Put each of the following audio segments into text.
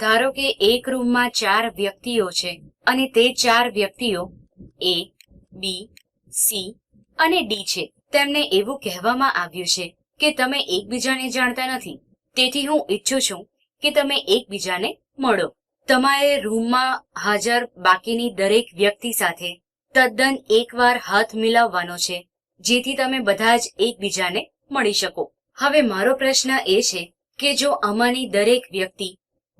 ધારો કે એક રૂમમાં ચાર વ્યક્તિઓ છે અને તે ચાર વ્યક્તિઓ એ, બી, સી અને ડી છે. તેમને એવું કહેવામાં આવ્યું છે કે તમે એકબીજાને જાણતા નથી. તેથી હું ઈચ્છું છું કે તમે એકબીજાને મળો. તમારે રૂમમાં હાજર બાકીની દરેક વ્યક્તિ સાથે તદ્દન એકવાર હાથ મિલાવવાનો છે, જેથી તમે બધા જ એકબીજાને મળી શકો. હવે મારો પ્રશ્ન એ છે કે જો આમાંની દરેક વ્યક્તિ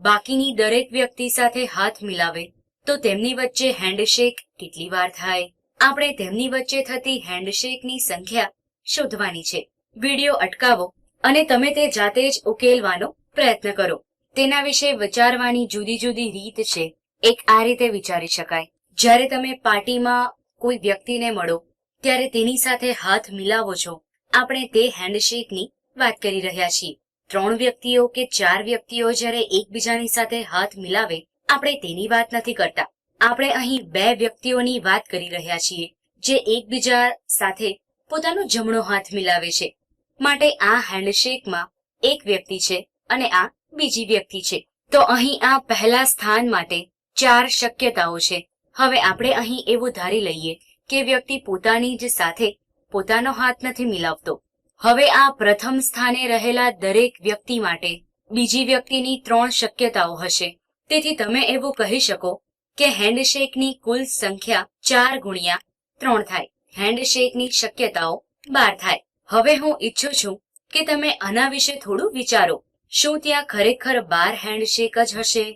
બાકીની દરેક વ્યક્તિ સાથે હાથ મિલાવે, તો તેમની વચ્ચે હેન્ડશેક કેટલી વાર થાય. આપણે તેમની વચ્ચે થતી હેન્ડશેકની સંખ્યા શોધવાની છે. વિડિયો અટકાવો અને તમે તે જાતે જ ઉકેલવાનો પ્રયત્ન કરો. તેના વિશે વિચારવાની જુદી જુદી રીત છે. એક આ રીતે વિચારી શકાય. જ્યારે તમે પાર્ટીમાં કોઈ વ્યક્તિને મળો, ત્યારે તેની સાથે હાથ મિલાવો છો. આપણે તે હેન્ડશેકની વાત કરી રહ્યા છીએ. ત્રણ વ્યક્તિઓ કે ચાર વ્યક્તિઓ જ્યારે એકબીજાની સાથે હાથ મિલાવે, આપણે તેની વાત નથી કરતા. આપણે અહીં બે વ્યક્તિઓની વાત કરી રહ્યા છીએ, જે એકબીજા સાથે પોતાનો જમણો હાથ મિલાવે છે. માટે આ હેન્ડશેકમાં એક વ્યક્તિ છે અને આ બીજી વ્યક્તિ છે. તો અહીં આ પહેલા સ્થાન માટે ચાર શક્યતાઓ છે. હવે આપણે અહીં એવું ધારી લઈએ કે વ્યક્તિ પોતાની જ સાથે પોતાનો હાથ નથી મિલાવતો. હવે આ પ્રથમ સ્થાને રહેલા દરેક વ્યક્તિ માટે બીજી વ્યક્તિની ત્રણ શક્યતાઓ હશે. તેથી તમે એવું કહી શકો કે હેન્ડશેકની કુલ સંખ્યા ચાર ગુણ્યા ત્રણ થાય. હેન્ડશેકની શક્યતાઓ બાર થાય. હવે હું ઈચ્છું છું કે તમે આના વિશે થોડું વિચારો. શું ત્યાં ખરેખર બાર હેન્ડશેક જ હશે?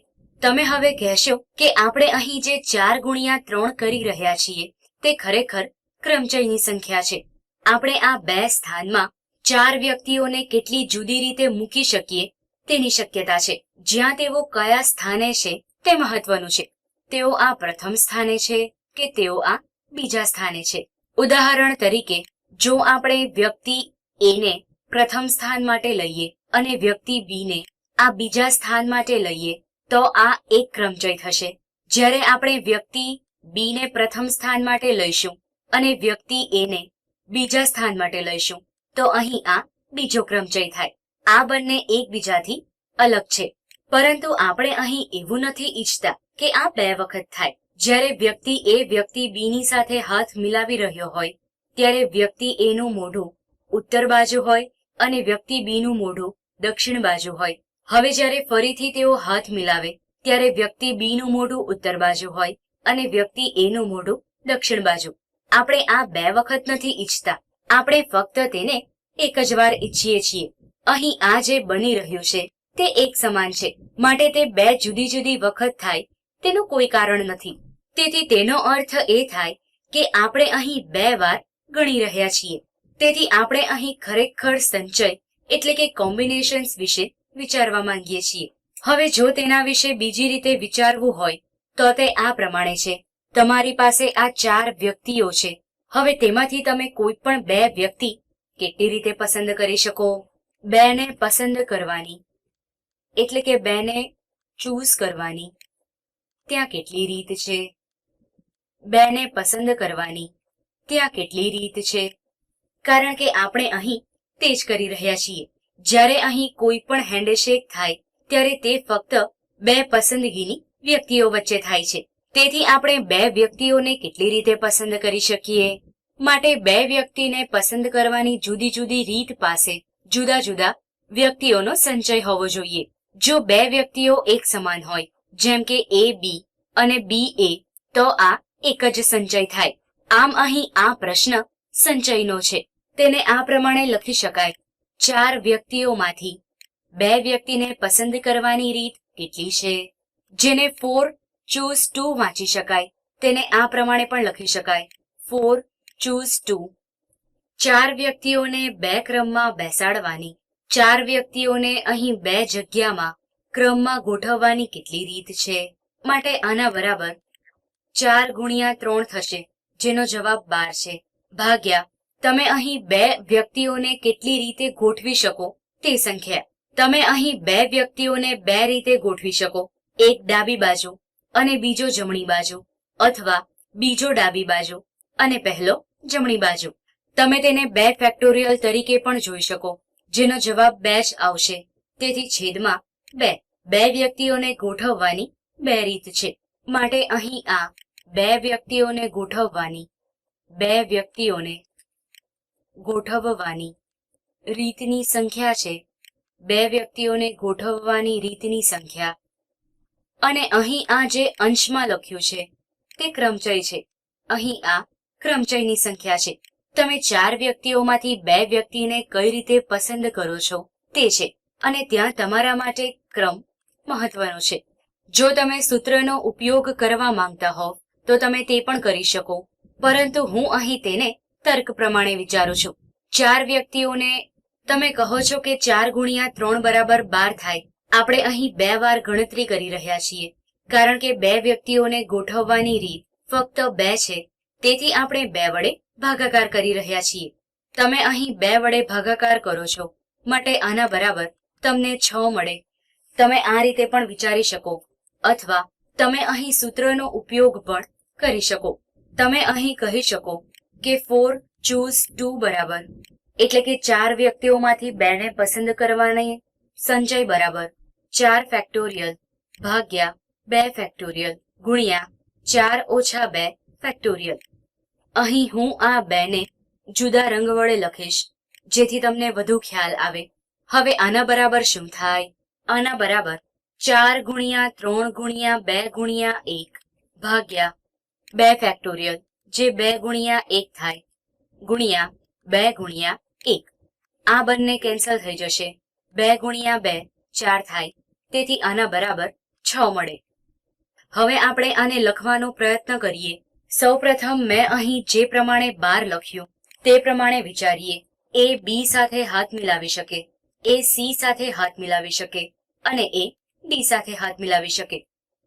તમે હવે કહેશો કે આપણે અહીં જે ચાર ગુણ્યા ત્રણ કરી રહ્યા છીએ, તે ખરેખર ક્રમચયની સંખ્યા છે. આપણે આ બે સ્થાનમાં ચાર વ્યક્તિઓને કેટલી જુદી રીતે મૂકી શકીએ તેની શક્યતા છે. જ્યાં તેઓ કયા સ્થાને છે તે મહત્વનું છે. તેઓ આ પ્રથમ સ્થાને છે કે તેઓ આ બીજા સ્થાને છે. ઉદાહરણ તરીકે, જો આપણે વ્યક્તિ એ ને પ્રથમ સ્થાન માટે લઈએ અને વ્યક્તિ બી ને આ બીજા સ્થાન માટે લઈએ, તો આ એક ક્રમચય થશે. જ્યારે આપણે વ્યક્તિ બી ને પ્રથમ સ્થાન માટે લઈશું અને વ્યક્તિ એ ને બીજા સ્થાન માટે લઈશું. તો અહીં આ બીજો ક્રમચય થાય. આ બંને એકબીજાથી અલગ છે. પરંતુ આપણે અહીં એવું નથી ઈચ્છતા કે આ બે વખત થાય. જ્યારે વ્યક્તિ એ વ્યક્તિ બી ની સાથે હાથ મિલાવી રહ્યો હોય, ત્યારે વ્યક્તિ એ નું મોઢું ઉત્તર બાજુ હોય અને વ્યક્તિ બી નું મોઢું દક્ષિણ બાજુ હોય. હવે જ્યારે ફરીથી તેઓ હાથ મિલાવે, ત્યારે વ્યક્તિ બી નું મોઢું ઉત્તર બાજુ હોય અને વ્યક્તિ એ નું મોઢું દક્ષિણ બાજુ. આપણે આ બે વખત નથી ઈચ્છતા. આપણે ફક્ત તેને એક જ વાર ઈચ્છીએ છીએ. અહીં આ જે બની રહ્યું છે, તે એક સમાન છે. માટે તે બે જુદી જુદી વખત થાય, તેનું કોઈ કારણ નથી. તેથી તેનો અર્થ એ થાય કે આપણે અહીં બે વાર ગણી રહ્યા છીએ. તેથી આપણે અહીં ખરેખર સંચય, એટલે કે કોમ્બિનેશન્સ વિશે વિચારવા માંગીએ છીએ. હવે જો તેના વિશે બીજી રીતે વિચારવું હોય, તો તે આ પ્રમાણે છે. તમારી પાસે આ ચાર વ્યક્તિઓ છે. હવે તેમાંથી તમે કોઈ પણ બે વ્યક્તિ કેટલી રીતે પસંદ કરી શકો? બેને પસંદ કરવાની, એટલે કે બેને ચૂઝ કરવાની. ત્યાં કેટલી રીત છે? બેને પસંદ કરવાની, ત્યાં કેટલી રીત છે? કારણ કે આપણે અહીં તે જ કરી રહ્યા છીએ. જ્યારે અહીં કોઈ પણ હેન્ડશેક થાય, ત્યારે તે ફક્ત બે પસંદગીની વ્યક્તિઓ વચ્ચે થાય છે. તેથી આપણે બે વ્યક્તિઓને કેટલી રીતે પસંદ કરી શકીએ? માટે બે વ્યક્તિને પસંદ કરવાની જુદી જુદી રીત પાસે જુદા જુદા વ્યક્તિઓનો સંચય હોવો જોઈએ. જો બે વ્યક્તિઓ એક સમાન હોય, જેમ કે એ બી અને બી એ તો આ એક જ સંચય થાય. આમ અહીં આ પ્રશ્ન સંચયનો છે. તેને આ પ્રમાણે લખી શકાય. ચાર વ્યક્તિઓમાંથી બે વ્યક્તિને પસંદ કરવાની રીત કેટલી છે? જેને ફોર ચૂઝ ટુ વાંચી શકાય. તેને આ પ્રમાણે પણ લખી શકાય. ફોર ચૂઝ ટુ ચાર વ્યક્તિઓને બે ક્રમમાં બેસાડવાની. ચાર વ્યક્તિઓને અહીં બે જગ્યામાં ક્રમમાં ગોઠવવાની કેટલી રીત છે? માટે આના બરાબર ચાર ગુણ્યા ત્રણ થશે, જેનો જવાબ બાર છે. ભાગ્યા, તમે અહીં બે વ્યક્તિઓને કેટલી રીતે ગોઠવી શકો તે સંખ્યા. તમે અહીં બે વ્યક્તિઓને બે રીતે ગોઠવી શકો. એક ડાબી બાજુ અને બીજો જમણી બાજુ, અથવા બીજો ડાબી બાજુ અને પહેલો જમણી બાજુ. તમે તેને બે ફેક્ટોરિયલ તરીકે પણ જોઈ શકો, જેનો જવાબ બે જ આવશે. તેથી છેદમાં બે. બે વ્યક્તિઓને ગોઠવવાની બે રીત છે. માટે અહીં આ બે વ્યક્તિઓને ગોઠવવાની, બે વ્યક્તિઓને ગોઠવવાની રીતની સંખ્યા છે. બે વ્યક્તિઓને ગોઠવવાની રીતની સંખ્યા અને અહીં આ જે અંશમાં લખ્યું છે, તે ક્રમચય છે. અહીં આ ક્રમચયની સંખ્યા છે. તમે ચાર વ્યક્તિઓમાંથી બે વ્યક્તિને કઈ રીતે પસંદ કરો છો તે છે. અને ત્યાં તમારા માટે ક્રમ મહત્વનો છે. જો તમે સૂત્રનો ઉપયોગ કરવા માંગતા હો તો તમે તે પણ કરી શકો. પરંતુ હું અહીં તેને તર્ક પ્રમાણે વિચારું છું. ચાર વ્યક્તિઓને તમે કહો છો કે ચાર ગુણ્યા ત્રણ બરાબર બાર થાય. આપણે અહીં બે વાર ગણતરી કરી રહ્યા છીએ, કારણ કે બે વ્યક્તિઓને ગોઠવવાની રીત ફક્ત બે છે, તેથી આપણે બે વડે ભાગાકાર કરી રહ્યા છીએ. તમે અહીં બે વડે ભાગાકાર કરો છો, માટે આના બરાબર તમને છ મળે. તમે આ રીતે પણ વિચારી શકો, અથવા તમે અહીં સૂત્રનો ઉપયોગ પણ કરી શકો. તમે અહીં કહી શકો કે ફોર ચૂઝ ટુ બરાબર, એટલે કે ચાર વ્યક્તિઓમાંથી બેને પસંદ કરવાની સંજય બરાબર. ચાર ફેક્ટોરિયલ ભાગ્યા બે ફેક્ટોરિયલ ગુણ્યા ચાર ઓછા બે ફેક્ટોરિયલ અહીં હું આ બેને જુદા રંગ વડે લખીશ, જેથી તમને વધુ ખ્યાલ આવે. હવે આના બરાબર શું થાય? આના બરાબર ચાર ગુણ્યા ત્રણ ગુણ્યા બે ગુણ્યા એક ભાગ્યા બે ફેક્ટોરિયલ જે બે ગુણ્યા એક થાય, ગુણ્યા બે ગુણ્યા એક. આ બંને કેન્સલ થઈ જશે. બે ગુણ્યા બે, ચાર થાય. તેથી આના બરાબર છ મળે. હવે આપણે આને લખવાનો પ્રયત્ન કરીએ. સૌપ્રથમ મેં અહીં જે પ્રમાણે બાર લખ્યું, તે પ્રમાણે વિચારીએ. એ બી સાથે હાથ મિલાવી શકે, એ સી સાથે હાથ મિલાવી શકે, અને એ ડી સાથે હાથ મિલાવી શકે.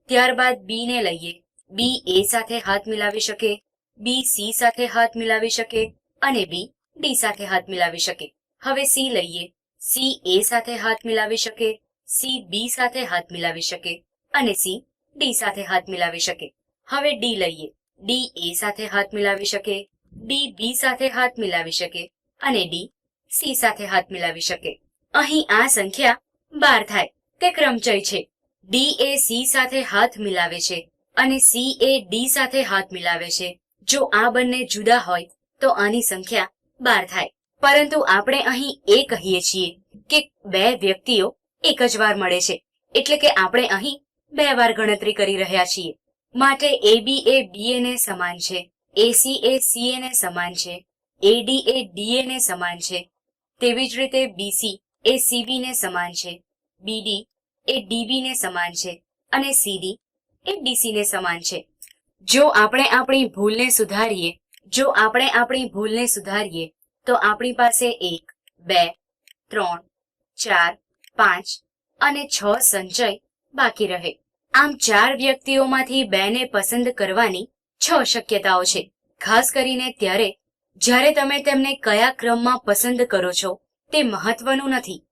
ત્યારબાદ બી ને લઈએ. બી એ સાથે હાથ મિલાવી શકે, બી સી સાથે હાથ મિલાવી શકે, અને બી ડી સાથે હાથ મિલાવી શકે. હવે સી લઈએ. સી એ સાથે હાથ મિલાવી શકે સી બી સાથે હાથ મિલાવી શકે અને સી ડી સાથે હાથ મિલાવી શકે. હવે ડી લઈએ. ડી એ સાથે હાથ મિલાવી શકે, ડી બી સાથે હાથ મિલાવી શકે અને ડી સી સાથે હાથ મિલાવી શકે. અહીં આ સંખ્યા બાર થાય તે ક્રમચય છે. ડી એ સી સાથે હાથ મિલાવે છે અને સી એ ડી સાથે હાથ મિલાવે છે. જો આ બંને જુદા હોય તો આની સંખ્યા બાર થાય. પરંતુ આપણે અહીં એ કહીએ છીએ કે બે વ્યક્તિઓ એક જ વાર મળે છે. એટલે કે આપણે અહીં બે વાર ગણતરી કરી રહ્યા છીએ. માટે એબી એ બીએ ને સમાન છે. એસી એ સીએ ને સમાન છે. એડી એ ડીએ ને સમાન છે. તેવી જ રીતે બીસી એ સીબી ને સમાન છે. બીડી એ ડીબી ને સમાન છે. અને સીડી એ ડીસી ને સમાન છે. જો આપણે આપણી ભૂલને સુધારીએ, જો આપણે આપણી ભૂલને સુધારીએ, તો આપણી પાસે એક, બે, ત્રણ, ચાર પાંચ અને છ સંચય બાકી રહે. આમ ચાર વ્યક્તિઓમાંથી બેને પસંદ કરવાની છ શક્યતાઓ છે. ખાસ કરીને ત્યારે, જ્યારે તમે તેમને કયા ક્રમમાં પસંદ કરો છો, તે મહત્વનું નથી.